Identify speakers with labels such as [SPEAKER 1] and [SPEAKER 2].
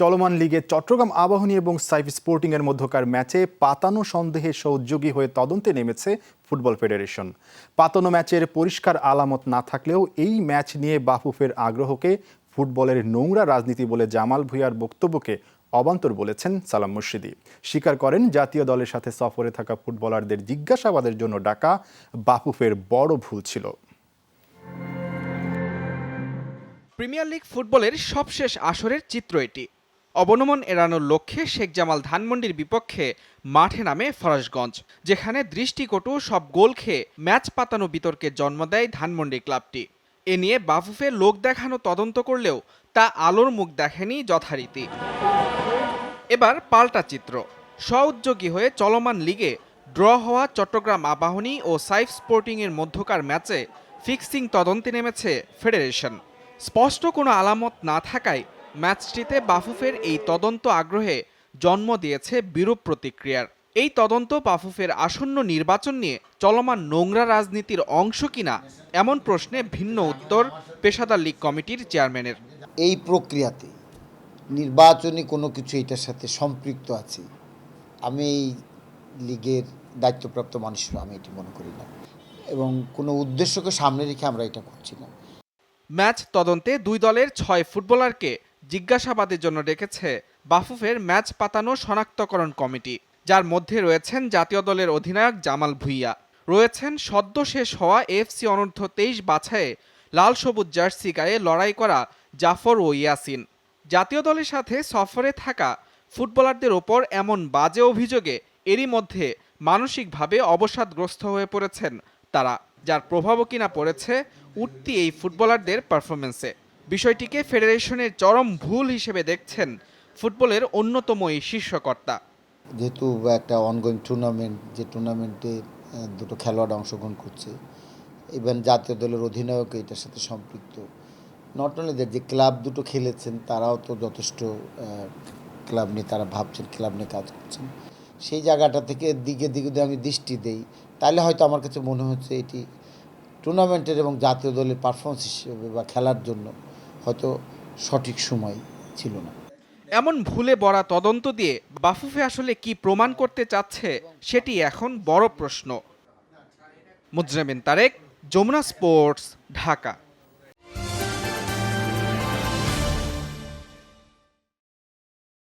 [SPEAKER 1] চলমান লিগে চট্টগ্রাম আবাহনী এবং সাইফ স্পোর্টিং এর মধ্যকার ম্যাচে পাতানো সন্দেহে সহযোগী হয়ে তদন্তে নেমেছে ফুটবল ফেডারেশন। পাতানো ম্যাচের পরিষ্কার আলামত না থাকলেও এই ম্যাচ নিয়ে বাফুফের আগ্রহকে ফুটবলের নোংরা রাজনীতি বলে জামাল ভুঁইয়ার বক্তব্যকে অবান্তর বলেছেন সালাম মুর্শিদি। স্বীকার করেন, জাতীয় দলের সাথে সফরে থাকা ফুটবলারদের জিজ্ঞাসাবাদের জন্য ডাকা বাফুফের বড় ভুল ছিল।
[SPEAKER 2] প্রিমিয়ার লিগ ফুটবলের সবশেষ আসরের চিত্র এটি। অবনমন এড়ানোর লক্ষ্যে শেখ জামাল ধানমন্ডির বিপক্ষে মাঠে নামে ফরাসগঞ্জ, যেখানে দৃষ্টিকটু সব গোল খেয়ে ম্যাচ পাতানো বিতর্কে জন্ম দেয় ধানমন্ডি ক্লাবটি। এ নিয়ে বাফুফে লোক দেখানো তদন্ত করলেও তা আলোর মুখ দেখেনি যথারীতি। এবার পাল্টা চিত্র। স্বউদ্যোগী হয়ে চলমান লিগে ড্র হওয়া চট্টগ্রাম আবাহনী ও সাইফ স্পোর্টিংয়ের মধ্যকার ম্যাচে ফিক্সিং তদন্তে নেমেছে ফেডারেশন। স্পষ্ট কোনো আলামত না থাকায় ম্যাচটিতে বাফুফের এই তদন্ত আগ্রহে জন্ম দিয়েছে বিরূপ প্রতিক্রিয়ার। এই তদন্ত বাফুফের আসন্ন নির্বাচন নিয়ে চলমান নোংরা রাজনীতির অংশ কিনা এমন প্রশ্নে ভিন্ন উত্তর পেশাদার লীগ কমিটির চেয়ারম্যানের।
[SPEAKER 3] এই প্রক্রিয়াতে নির্বাচনী কোনো কিছু এটার সাথে সম্পৃক্ত আছে। আমি এই লীগের দায়িত্বপ্রাপ্ত মানুষ আমি এটি মনে করি না। এবং কোনো উদ্দেশ্যকে সামনে রেখে আমরা এটা করছি না।
[SPEAKER 2] ম্যাচ তদন্তে দুই দলের ছয় ফুটবলারকে জিজ্ঞাসাবাদের জন্য ডেকেছে বাফুফের ম্যাচ পাতানো শনাক্তকরণ কমিটি, যার মধ্যে রয়েছেন জাতীয় দলের অধিনায়ক জামাল ভুইয়া। রয়েছেন সদ্য শেষ হওয়া এফসি অনূর্ধ্ব তেইশ বাছায়ে লাল সবুজ জার্সি গায়ে লড়াই করা জাফর ও ইয়াসিন। জাতীয় দলের সাথে সফরে থাকা ফুটবলারদের ওপর এমন বাজে অভিযোগে এরই মধ্যে মানসিকভাবে অবসাদগ্রস্ত হয়ে পড়েছেন তারা, যার প্রভাবও কিনা পড়েছে উঠতি এই ফুটবলারদের পারফরমেন্সে বিষয়টিকে ফেডারেশনের চরম ভুল হিসেবে দেখছেন ফুটবলের অন্যতম এই শীর্ষকর্তা।
[SPEAKER 3] যেহেতু একটা অনগোয়িং টুর্নামেন্ট যে টুর্নামেন্টে দুটো খেলোয়াড় অংশগ্রহণ করছে ইভেন জাতীয় দলের অধিনায়ক এটার সাথে সম্পৃক্ত। নট অনলি যে ক্লাব দুটো খেলেছেন, তারাও তো যথেষ্ট ক্লাব নিয়ে তারা ভাবছেন ক্লাব নিয়ে কাজ করছেন। সেই জায়গাটা থেকে দিকে দিকে যদি আমি দৃষ্টি দেই, তাহলে হয়তো আমার কাছে মনে হচ্ছে এটি টুর্নামেন্টের এবং জাতীয় দলের পারফরমেন্স হিসেবে বা খেলার জন্য হয়তো সঠিক সময় ছিল না।
[SPEAKER 2] এমন ভুলে বড়া তদন্ত দিয়ে বাফুফে আসলে কি প্রমাণ করতে চাচ্ছে সেটি এখন বড় প্রশ্ন। মুজরামিন তারেক, যমুনা স্পোর্টস, ঢাকা।